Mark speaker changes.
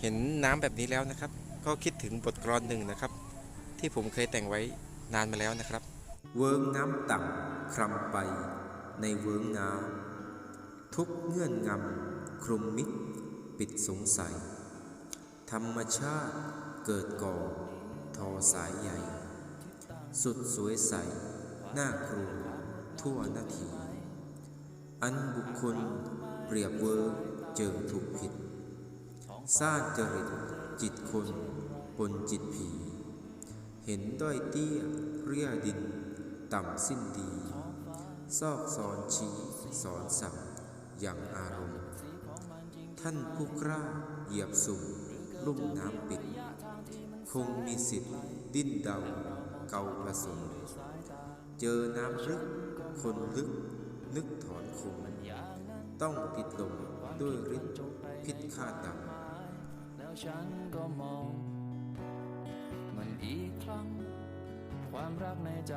Speaker 1: เห็นน้ำแบบนี้แล้วนะครับ ก็คิดถึงบทกลอนหนึ่งนะครับ ที่ผมเคยแต่งไว้นานมาแล้วนะครับ
Speaker 2: เวิงน้ำต่ำคลำไป ในเวิงน้ำทุกเงื่อนงำคลุมมิดปิดสงสัย ธรรมชาติเกิดก่อ ทอสายใหญ่ สุดสวยใสหน้าครูทั่วนาที อันบุคคลเปรียบเวอร์เจอถูกผิด สร้างจริตจิตคนปนจิตผี เห็นด้อยเตี้ยเรียดิน ต่ำสิ้นดี ซอกสอนชี้สอนสั่งอย่างอารมณ์ ท่านผู้กล้าเหยียบสุ่มลุ่มน้ำปิด คงมีสิทธิ์ดิ้นเดาเกาประสงค์เจอน้ำลึกคนลึกนึกถอนคงต้องติดลมด้วยฤทธิ์พิษฆาตดำ
Speaker 3: แล้วฉันก็มอง มันอีกครั้ง ความรักในใจ